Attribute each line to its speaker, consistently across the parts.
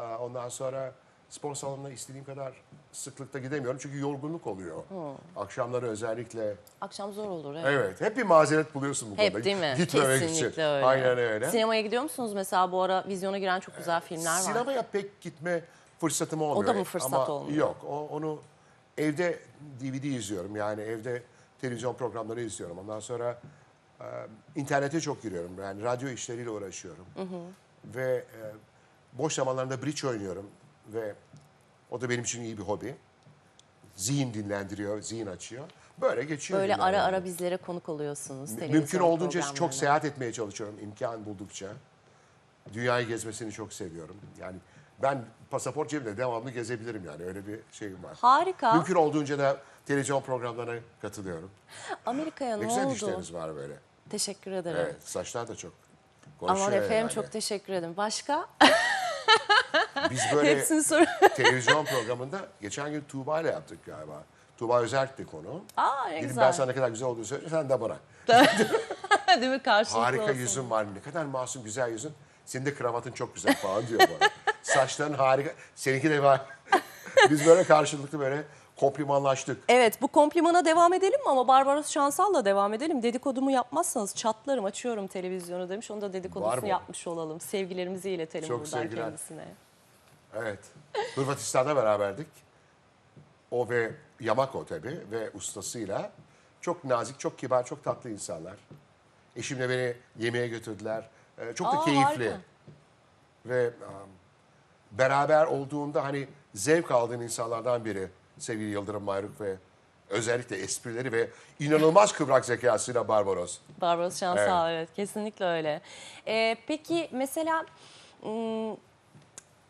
Speaker 1: Ee, Ondan sonra spor salonuna istediğim kadar sıklıkta gidemiyorum çünkü yorgunluk oluyor. Akşamları özellikle.
Speaker 2: Akşam zor olur. Evet.
Speaker 1: Evet, hep bir mazeret buluyorsun bu konuda.
Speaker 2: Hep değil mi?
Speaker 1: Gitmemek
Speaker 2: Kesinlikle
Speaker 1: için.
Speaker 2: öyle.
Speaker 1: Aynen öyle.
Speaker 2: Sinemaya gidiyor musunuz mesela bu ara vizyona giren çok güzel filmler var.
Speaker 1: Sinemaya pek gitme fırsatım olmuyor.
Speaker 2: da mı fırsat
Speaker 1: Ama
Speaker 2: olmuyor?
Speaker 1: Yok, o, onu evde DVD izliyorum. Yani evde televizyon programları izliyorum. Ondan sonra e, internete çok giriyorum. Yani radyo işleriyle uğraşıyorum. Ve e, boş zamanlarında bridge oynuyorum. Ve o da benim için iyi bir hobi. Zihin dinlendiriyor, zihin açıyor. Böyle geçiyor.
Speaker 2: Böyle ara ara bizlere konuk oluyorsunuz.
Speaker 1: Mümkün
Speaker 2: televizyon
Speaker 1: olduğunca çok
Speaker 2: programlarına.
Speaker 1: seyahat etmeye çalışıyorum imkan buldukça. Dünyayı gezmesini çok seviyorum. Yani ben pasaport cebimde devamlı gezebilirim yani öyle bir şeyim var.
Speaker 2: Harika.
Speaker 1: Mümkün olduğunca da televizyon programlarına katılıyorum.
Speaker 2: Amerika'ya
Speaker 1: Ne
Speaker 2: ne,
Speaker 1: güzel
Speaker 2: oldu?
Speaker 1: dişleriniz var böyle.
Speaker 2: Teşekkür ederim.
Speaker 1: Evet, saçlar da çok konuşuyor
Speaker 2: Aman efendim
Speaker 1: yani.
Speaker 2: çok teşekkür ederim. Başka?
Speaker 1: Biz böyle
Speaker 2: Hepsini sor.
Speaker 1: televizyon programında geçen gün Tuğba ile yaptık galiba. Tuğba Özerk'ti konu.
Speaker 2: Aa ne
Speaker 1: Dedim
Speaker 2: güzel.
Speaker 1: ben sana ne kadar güzel olduğunu söyle sen de bana.
Speaker 2: Değil mi? Karşılıklı
Speaker 1: Harika
Speaker 2: olsun.
Speaker 1: yüzün var. Ne kadar masum güzel yüzün. Senin de kravatın çok güzel falan diyor bana. Saçların harika. Seninki de var. Biz böyle karşılıklı böyle komplimanlaştık.
Speaker 2: Evet bu komplimana devam edelim mi ama Barbaros Şansal'la devam edelim. Dedikodumu yapmazsanız çatlarım açıyorum televizyonu demiş. Onu da
Speaker 1: Var
Speaker 2: dedikodusunu
Speaker 1: mı?
Speaker 2: yapmış olalım. Sevgilerimizi iletelim
Speaker 1: Çok
Speaker 2: buradan
Speaker 1: sevgiler.
Speaker 2: kendisine.
Speaker 1: Evet. Hırvatistan'da beraberdik. O ve Yamako tabii ve ustasıyla. Çok nazik, çok kibar, çok tatlı insanlar. Eşimle beni yemeğe götürdüler. Ee, çok da
Speaker 2: Aa,
Speaker 1: keyifli.
Speaker 2: harika.
Speaker 1: Ve um, beraber olduğunda hani zevk aldığın insanlardan biri sevgili Yıldırım Mayruk ve özellikle esprileri ve inanılmaz kıvrak zekasıyla Barbaros.
Speaker 2: Barbaros Şansal evet. kesinlikle öyle. Ee, peki mesela ım,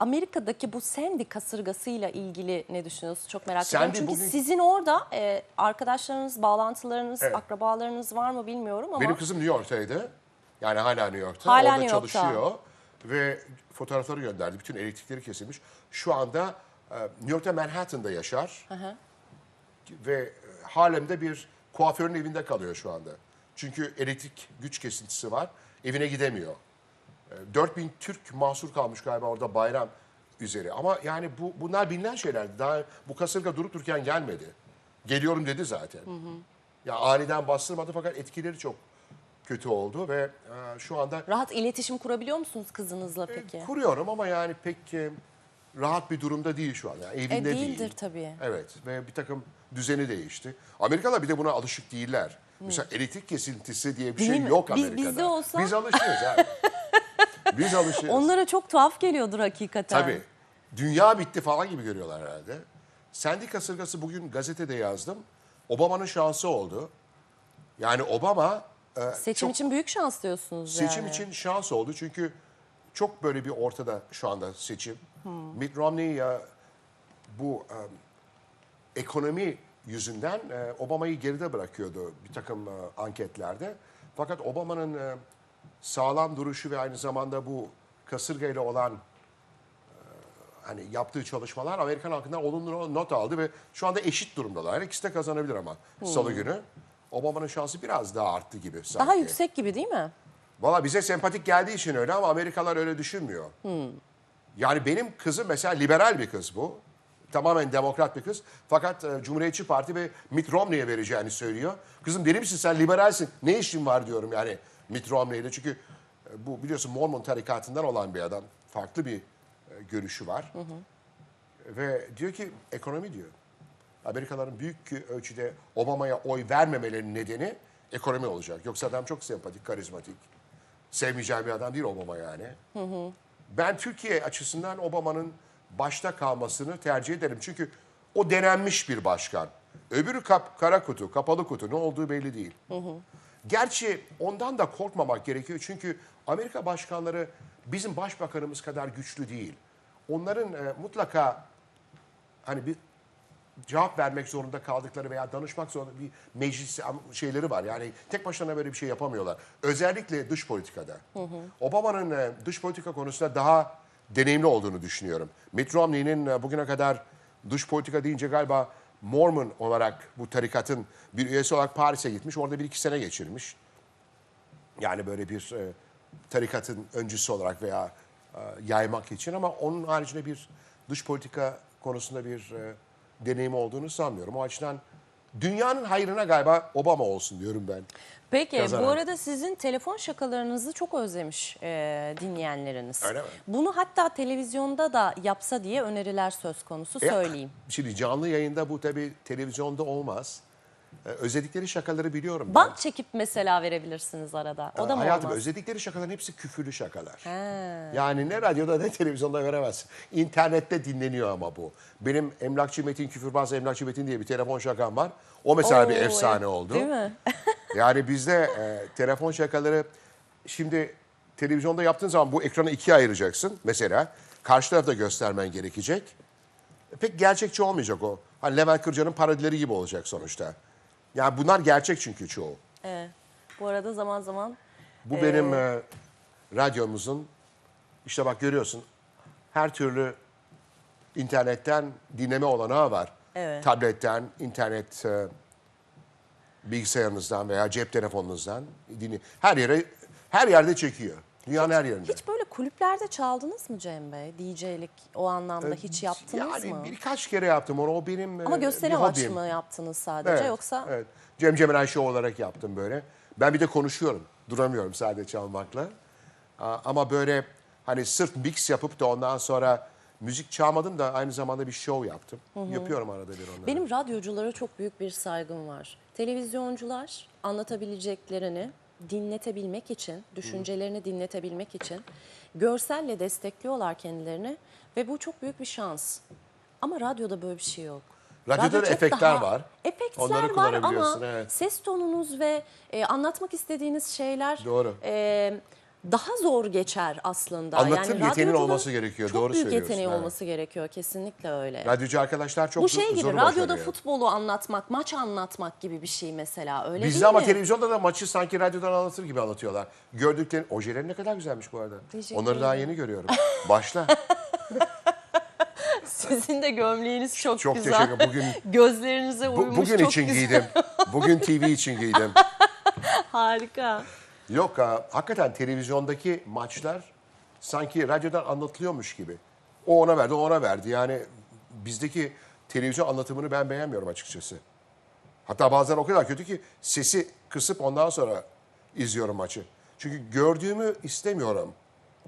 Speaker 2: Amerika'daki bu Sandy kasırgasıyla ilgili ne düşünüyorsunuz? Çok merak
Speaker 1: Sandy
Speaker 2: ediyorum. Çünkü
Speaker 1: bugün-
Speaker 2: sizin orada e, arkadaşlarınız, bağlantılarınız,
Speaker 1: Evet.
Speaker 2: akrabalarınız var mı bilmiyorum ama
Speaker 1: Benim kızım New York'taydı. Yani hala New York'ta.
Speaker 2: Hala
Speaker 1: Orada
Speaker 2: New York'ta.
Speaker 1: çalışıyor. Ve fotoğrafları gönderdi. Bütün elektrikleri kesilmiş. Şu anda e, New York'ta Manhattan'da yaşar. Ve e, Harlem'de bir kuaförün evinde kalıyor şu anda. Çünkü elektrik güç kesintisi var. Evine gidemiyor. E, 4000 Türk mahsur kalmış galiba orada bayram üzeri. Ama yani bu bunlar bilinen şeylerdi. Daha bu kasırga durup dururken gelmedi. Geliyorum dedi zaten. Ya aniden bastırmadı fakat etkileri çok kötü oldu ve e, şu anda
Speaker 2: rahat iletişim kurabiliyor musunuz kızınızla peki?
Speaker 1: kuruyorum ama yani pek e, rahat bir durumda değil şu an. Yani evinde
Speaker 2: E, değildir
Speaker 1: değil.
Speaker 2: tabii.
Speaker 1: Evet ve bir takım düzeni değişti. Amerikalılar bir de buna alışık değiller. Mesela elektrik kesintisi diye bir
Speaker 2: Değil
Speaker 1: şey
Speaker 2: mi?
Speaker 1: yok
Speaker 2: Biz-
Speaker 1: Amerika'da.
Speaker 2: bizde olsa-
Speaker 1: Biz alışığız abi. Biz alışığız.
Speaker 2: Onlara çok tuhaf geliyordur hakikaten.
Speaker 1: Tabii. Dünya bitti falan gibi görüyorlar herhalde. Sandy kasırgası bugün gazetede yazdım. Obama'nın şansı oldu. Yani Obama e,
Speaker 2: Seçim
Speaker 1: çok-
Speaker 2: için büyük şans diyorsunuz
Speaker 1: Seçim
Speaker 2: yani.
Speaker 1: için şans oldu çünkü çok böyle bir ortada şu anda seçim. Mitt Romney ya bu e, ekonomi yüzünden e, Obama'yı geride bırakıyordu bir takım e, anketlerde. Fakat Obama'nın e, sağlam duruşu ve aynı zamanda bu kasırgayla olan e, hani yaptığı çalışmalar Amerikan halkından olumlu not aldı ve şu anda eşit durumdalar. İkisi de kazanabilir ama salı günü. Obama'nın şansı biraz daha arttı gibi sanki.
Speaker 2: Daha yüksek gibi değil mi?
Speaker 1: Valla bize sempatik geldiği için öyle ama Amerikalılar öyle düşünmüyor. Yani benim kızım mesela liberal bir kız bu. Tamamen demokrat bir kız. Fakat e, Cumhuriyetçi Parti ve Mitt Romney'e vereceğini söylüyor. Kızım deli misin sen liberalsin. Ne işin var diyorum yani Mitt Romney'le. Çünkü e, bu biliyorsun Mormon tarikatından olan bir adam. Farklı bir e, görüşü var. Ve diyor ki ekonomi diyor. Amerikalıların büyük ölçüde Obama'ya oy vermemelerinin nedeni ekonomi olacak. Yoksa adam çok sempatik, karizmatik. Sevmeyeceğim bir adam değil Obama yani. Ben Türkiye açısından Obama'nın başta kalmasını tercih ederim. Çünkü o denenmiş bir başkan. Öbürü kap, kara kutu, kapalı kutu. Ne olduğu belli değil. Gerçi ondan da korkmamak gerekiyor. Çünkü Amerika başkanları bizim başbakanımız kadar güçlü değil. Onların e, mutlaka hani bir cevap vermek zorunda kaldıkları veya danışmak zorunda bir meclis şeyleri var. Yani tek başına böyle bir şey yapamıyorlar. Özellikle dış politikada. Obama'nın e, dış politika konusunda daha deneyimli olduğunu düşünüyorum. Mitt Romney'nin e, bugüne kadar dış politika deyince galiba Mormon olarak bu tarikatın bir üyesi olarak Paris'e gitmiş. Orada bir iki sene geçirmiş. Yani böyle bir e, tarikatın öncüsü olarak veya yaymak için ama onun haricinde bir dış politika konusunda bir e, deneyimi olduğunu sanmıyorum. O açıdan dünyanın hayrına galiba Obama olsun diyorum ben.
Speaker 2: Peki
Speaker 1: Kazanan.
Speaker 2: bu arada sizin telefon şakalarınızı çok özlemiş e, dinleyenleriniz.
Speaker 1: Öyle mi?
Speaker 2: Bunu hatta televizyonda da yapsa diye öneriler söz konusu
Speaker 1: E,
Speaker 2: söyleyeyim.
Speaker 1: Şimdi canlı yayında bu tabii televizyonda olmaz. E, özledikleri şakaları biliyorum ben.
Speaker 2: Bant çekip mesela verebilirsiniz arada. O da mı
Speaker 1: Hayatım
Speaker 2: olmaz?
Speaker 1: özledikleri şakaların hepsi küfürlü şakalar.
Speaker 2: He.
Speaker 1: Yani ne radyoda ne televizyonda veremezsin. İnternette dinleniyor ama bu. Benim Emlakçı Metin Küfürbaz Emlakçı Metin diye bir telefon şakam var. O mesela bir
Speaker 2: Oo,
Speaker 1: efsane
Speaker 2: evet.
Speaker 1: oldu.
Speaker 2: Değil mi?
Speaker 1: Yani bizde e, telefon şakaları şimdi televizyonda yaptığın zaman bu ekranı ikiye ayıracaksın. Mesela karşı tarafta göstermen gerekecek. E, Pek gerçekçi olmayacak o. Hani Levent Kırca'nın parodileri gibi olacak sonuçta. Yani bunlar gerçek çünkü çoğu.
Speaker 2: Evet. Bu arada zaman zaman
Speaker 1: Bu benim e, radyomuzun işte bak görüyorsun her türlü internetten dinleme olanağı var.
Speaker 2: Evet.
Speaker 1: Tabletten, internet e, bilgisayarınızdan veya cep telefonunuzdan dinle. Her yere her yerde çekiyor. Dünyanın her yerinde.
Speaker 2: hiç böyle kulüplerde çaldınız mı Cem Bey? DJ'lik o anlamda hiç yaptınız
Speaker 1: yani
Speaker 2: mı?
Speaker 1: birkaç kere yaptım onu. O benim
Speaker 2: Ama
Speaker 1: e,
Speaker 2: gösteri
Speaker 1: bir
Speaker 2: amaçlı
Speaker 1: hobim.
Speaker 2: mı yaptınız sadece
Speaker 1: Evet,
Speaker 2: yoksa?
Speaker 1: Evet. Cem Cemalay Show olarak yaptım böyle. Ben bir de konuşuyorum. Duramıyorum sadece çalmakla. Aa, Ama böyle hani sırf mix yapıp da ondan sonra müzik çalmadım da aynı zamanda bir show yaptım. Yapıyorum arada bir onları.
Speaker 2: Benim radyoculara çok büyük bir saygım var. Televizyoncular anlatabileceklerini dinletebilmek için, düşüncelerini dinletebilmek için görselle destekliyorlar kendilerini ve bu çok büyük bir şans. Ama radyoda böyle bir şey yok.
Speaker 1: Radyoda
Speaker 2: Radyo
Speaker 1: da efektler
Speaker 2: daha-
Speaker 1: var.
Speaker 2: Efektler
Speaker 1: Onları
Speaker 2: var ama
Speaker 1: evet.
Speaker 2: ses tonunuz ve e, anlatmak istediğiniz şeyler
Speaker 1: Doğru.
Speaker 2: e, daha zor geçer aslında.
Speaker 1: Anlatım yeteneğin
Speaker 2: radyoda
Speaker 1: olması gerekiyor,
Speaker 2: Çok
Speaker 1: doğru
Speaker 2: büyük
Speaker 1: söylüyorsun,
Speaker 2: yeteneği
Speaker 1: evet.
Speaker 2: olması gerekiyor kesinlikle öyle.
Speaker 1: Radyocu arkadaşlar çok
Speaker 2: Bu şey gibi radyoda
Speaker 1: başarıyor.
Speaker 2: futbolu anlatmak, maç anlatmak gibi bir şey mesela öyle
Speaker 1: Bizde ama
Speaker 2: mi?
Speaker 1: televizyonda da maçı sanki radyodan anlatır gibi anlatıyorlar. Gördüklerin, ojeleri ne kadar güzelmiş bu arada.
Speaker 2: Teşekkür
Speaker 1: Onları daha
Speaker 2: ederim.
Speaker 1: yeni görüyorum. Başla.
Speaker 2: Sizin de gömleğiniz çok,
Speaker 1: Çok
Speaker 2: güzel.
Speaker 1: teşekkür Bugün
Speaker 2: Gözlerinize
Speaker 1: bu-
Speaker 2: uymuş
Speaker 1: bugün
Speaker 2: çok
Speaker 1: için
Speaker 2: güzel.
Speaker 1: giydim. Bugün TV için giydim.
Speaker 2: Harika.
Speaker 1: Yok ha, hakikaten televizyondaki maçlar sanki radyodan anlatılıyormuş gibi. O ona verdi, o ona verdi. Yani bizdeki televizyon anlatımını ben beğenmiyorum açıkçası. Hatta bazen o kadar kötü ki sesi kısıp ondan sonra izliyorum maçı. Çünkü gördüğümü istemiyorum.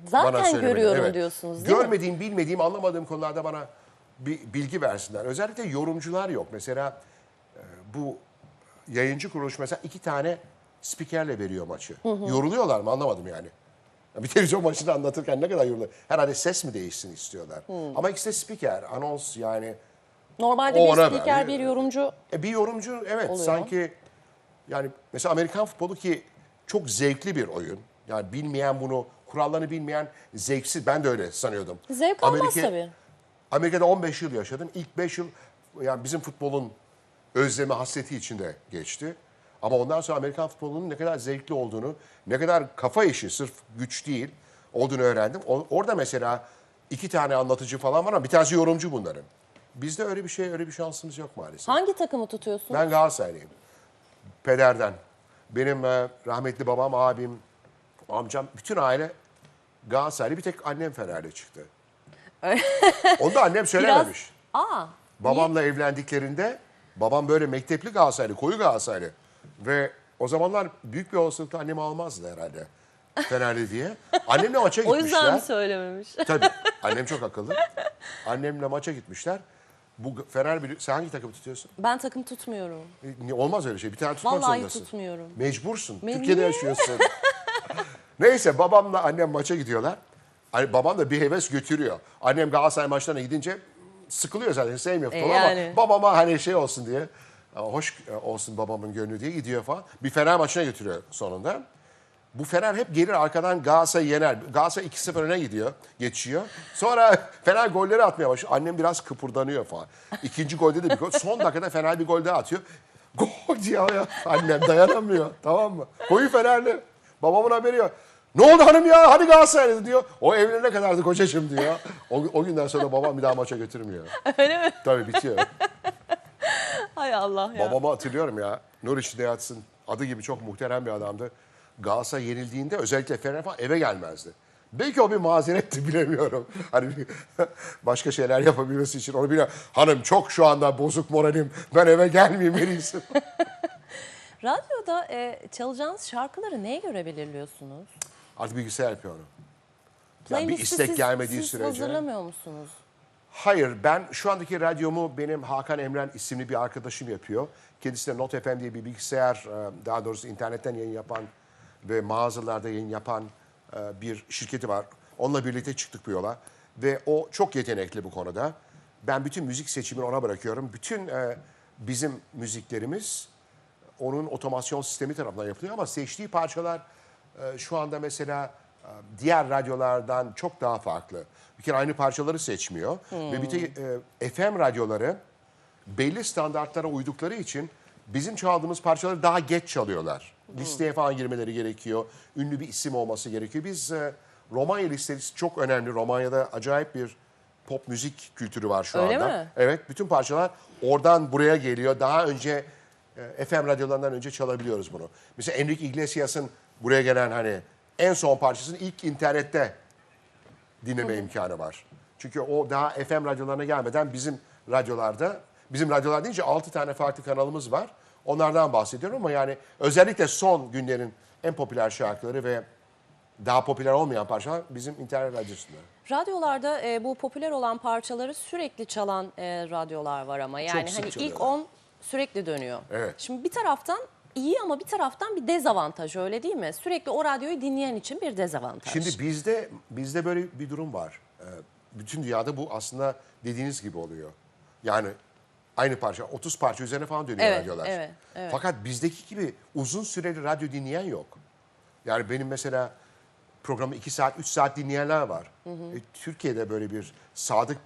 Speaker 2: Zaten
Speaker 1: söylemeni.
Speaker 2: görüyorum
Speaker 1: Evet.
Speaker 2: diyorsunuz değil mi?
Speaker 1: Görmediğim, bilmediğim, anlamadığım konularda bana bir bilgi versinler. Özellikle yorumcular yok. Mesela e, bu yayıncı kuruluş mesela iki tane spikerle veriyor maçı. Yoruluyorlar mı anlamadım yani. Ya Bir televizyon maçını anlatırken ne kadar yoruluyor. Herhalde ses mi değişsin istiyorlar. Ama ikisi de spiker, anons yani.
Speaker 2: Normalde
Speaker 1: O
Speaker 2: bir spiker, bir yorumcu
Speaker 1: E bir yorumcu evet
Speaker 2: Oluyor.
Speaker 1: sanki yani mesela Amerikan futbolu ki çok zevkli bir oyun. Yani bilmeyen bunu, kurallarını bilmeyen zevksiz. Ben de öyle sanıyordum.
Speaker 2: zevk almaz
Speaker 1: Amerika-
Speaker 2: tabii.
Speaker 1: Amerika'da 15 yıl yaşadım. İlk 5 yıl yani bizim futbolun özlemi, hasreti içinde geçti. Ama ondan sonra Amerikan futbolunun ne kadar zevkli olduğunu, ne kadar kafa işi, sırf güç değil olduğunu öğrendim. O- orada mesela iki tane anlatıcı falan var ama bir tanesi yorumcu bunların. Bizde öyle bir şey, öyle bir şansımız yok maalesef.
Speaker 2: Hangi takımı tutuyorsun?
Speaker 1: Ben Galatasaraylıyım. Pederden. Benim e, rahmetli babam, abim, amcam, bütün aile Galatasaraylı. Bir tek annem Fenerli çıktı. Onu da annem
Speaker 2: Biraz...
Speaker 1: söylememiş.
Speaker 2: Aa,
Speaker 1: Babamla evlendiklerinde babam böyle mektepli Galatasaraylı, koyu Galatasaraylı. Ve o zamanlar büyük bir olasılıkla annemi almazdı herhalde. Fenerli diye. Annemle maça
Speaker 2: o
Speaker 1: gitmişler.
Speaker 2: yüzden mi söylememiş?
Speaker 1: Tabii. Annem çok akıllı. Annemle maça gitmişler. Bu Fener bir... Sen hangi takımı tutuyorsun?
Speaker 2: Ben takım tutmuyorum.
Speaker 1: E, Olmaz öyle şey. Bir tane tutmak
Speaker 2: Vallahi
Speaker 1: zorundasın.
Speaker 2: tutmuyorum.
Speaker 1: Mecbursun.
Speaker 2: Me-
Speaker 1: Türkiye'de
Speaker 2: niye?
Speaker 1: yaşıyorsun. Neyse babamla annem maça gidiyorlar. Hani babam da bir heves götürüyor. Annem Galatasaray maçlarına gidince sıkılıyor zaten sevmiyor
Speaker 2: E,
Speaker 1: futbolu
Speaker 2: yani.
Speaker 1: ama babama hani şey olsun diye hoş olsun babamın gönlü diye gidiyor falan. Bir Fener maçına götürüyor sonunda. Bu Fener hep gelir arkadan Galatasaray'ı yener. Galatasaray 2-0 öne gidiyor, geçiyor. Sonra Fener golleri atmaya başlıyor. Annem biraz kıpırdanıyor falan. İkinci golde de bir gol. Son dakikada Fener bir gol daha atıyor. Gol diyor ya. Annem dayanamıyor. tamam mı? Koyu Fenerli. Babamın haberi yok. Ne oldu hanım ya? Hadi Galatasaraylı diyor. O evlenene kadardı kocacığım diyor. O, o günden sonra babam bir daha maça götürmüyor.
Speaker 2: Öyle mi?
Speaker 1: Tabii bitiyor.
Speaker 2: Hay Allah ya.
Speaker 1: Babamı hatırlıyorum ya. Nur içinde yatsın. Adı gibi çok muhterem bir adamdı. Galatasaray yenildiğinde özellikle Fener falan eve gelmezdi. Belki o bir mazeretti bilemiyorum. Hani bir- başka şeyler yapabilmesi için onu bile hanım çok şu anda bozuk moralim ben eve gelmeyeyim en iyisi.
Speaker 2: Radyoda e, çalacağınız şarkıları neye göre belirliyorsunuz?
Speaker 1: Artık bilgisayar yapıyorum. Yani bir
Speaker 2: Playlist'i
Speaker 1: istek
Speaker 2: siz-
Speaker 1: gelmediği
Speaker 2: siz
Speaker 1: sürece.
Speaker 2: hazırlamıyor musunuz?
Speaker 1: Hayır ben şu andaki radyomu benim Hakan Emren isimli bir arkadaşım yapıyor. Kendisi de Not FM diye bir bilgisayar e, daha doğrusu internetten yayın yapan ve mağazalarda yayın yapan e, bir şirketi var. Onunla birlikte çıktık bu yola ve o çok yetenekli bu konuda. Ben bütün müzik seçimini ona bırakıyorum. Bütün e, bizim müziklerimiz onun otomasyon sistemi tarafından yapılıyor ama seçtiği parçalar şu anda mesela diğer radyolardan çok daha farklı. Bir kere aynı parçaları seçmiyor ve bir de e, FM radyoları belli standartlara uydukları için bizim çaldığımız parçaları daha geç çalıyorlar. Listeye falan girmeleri gerekiyor. Ünlü bir isim olması gerekiyor. Biz e, Romanya listesi çok önemli. Romanya'da acayip bir pop müzik kültürü var şu
Speaker 2: Öyle
Speaker 1: anda.
Speaker 2: mi?
Speaker 1: Evet, bütün parçalar oradan buraya geliyor. Daha önce e, FM radyolarından önce çalabiliyoruz bunu. Mesela Enrique Iglesias'ın buraya gelen hani en son parçasını ilk internette dinleme imkanı var. Çünkü o daha FM radyolarına gelmeden bizim radyolarda, bizim radyolar deyince 6 tane farklı kanalımız var. Onlardan bahsediyorum ama yani özellikle son günlerin en popüler şarkıları ve daha popüler olmayan parçalar bizim internet radyosunda.
Speaker 2: Radyolarda e, bu popüler olan parçaları sürekli çalan e, radyolar var ama yani
Speaker 1: sık
Speaker 2: hani ilk
Speaker 1: çalıyorlar.
Speaker 2: 10 sürekli dönüyor.
Speaker 1: Evet.
Speaker 2: Şimdi bir taraftan iyi ama bir taraftan bir dezavantaj öyle değil mi? Sürekli o radyoyu dinleyen için bir dezavantaj.
Speaker 1: Şimdi bizde bizde böyle bir durum var. Ee, bütün dünyada bu aslında dediğiniz gibi oluyor. Yani aynı parça 30 parça üzerine falan dönüyor
Speaker 2: Evet,
Speaker 1: radyolar.
Speaker 2: evet, evet.
Speaker 1: Fakat bizdeki gibi uzun süreli radyo dinleyen yok. Yani benim mesela programı 2 saat 3 saat dinleyenler var. E, Türkiye'de böyle bir sadık